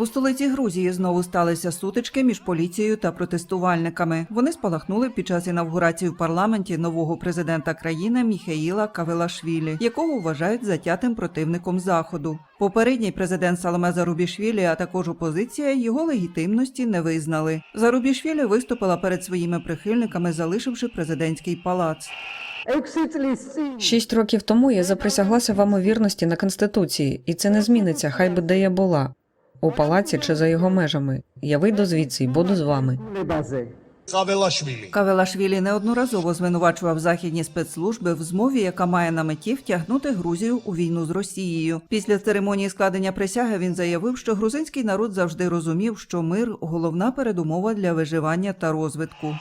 У столиці Грузії знову сталися сутички між поліцією та протестувальниками. Вони спалахнули під час інавгурації в парламенті нового президента країни Міхаїла Кавелашвілі, якого вважають затятим противником заходу. Попередній президент Саломе Зарубішвілі, а також опозиція його легітимності не визнали. Зарубішвілі виступила перед своїми прихильниками, залишивши президентський палац. Шість років тому я заприсяглася вам у вірності на конституції, і це не зміниться, хай би де я була у палаці чи за його межами. Я вийду звідси і буду з вами. Кавелашвілі. Неодноразово звинувачував західні спецслужби в змові, яка має на меті втягнути Грузію у війну з Росією. Після церемонії складення присяги він заявив, що грузинський народ завжди розумів, що мир головна передумова для виживання та розвитку.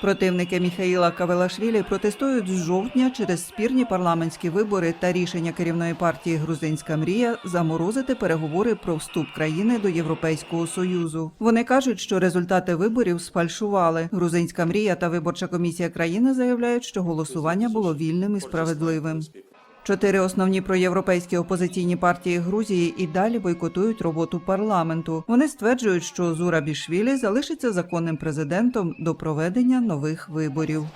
Противники Міхаїла Кавелашвілі протестують з жовтня через спірні парламентські вибори та рішення керівної партії Грузинська мрія заморозити переговори про вступ країни до Європейського союзу. Вони кажуть, що результати виборів сфальшували. Грузинська мрія та виборча комісія країни заявляють, що голосування було вільним і справедливим. Чотири основні проєвропейські опозиційні партії Грузії і далі бойкотують роботу парламенту. Вони стверджують, що Зура Бішвілі залишиться законним президентом до проведення нових виборів.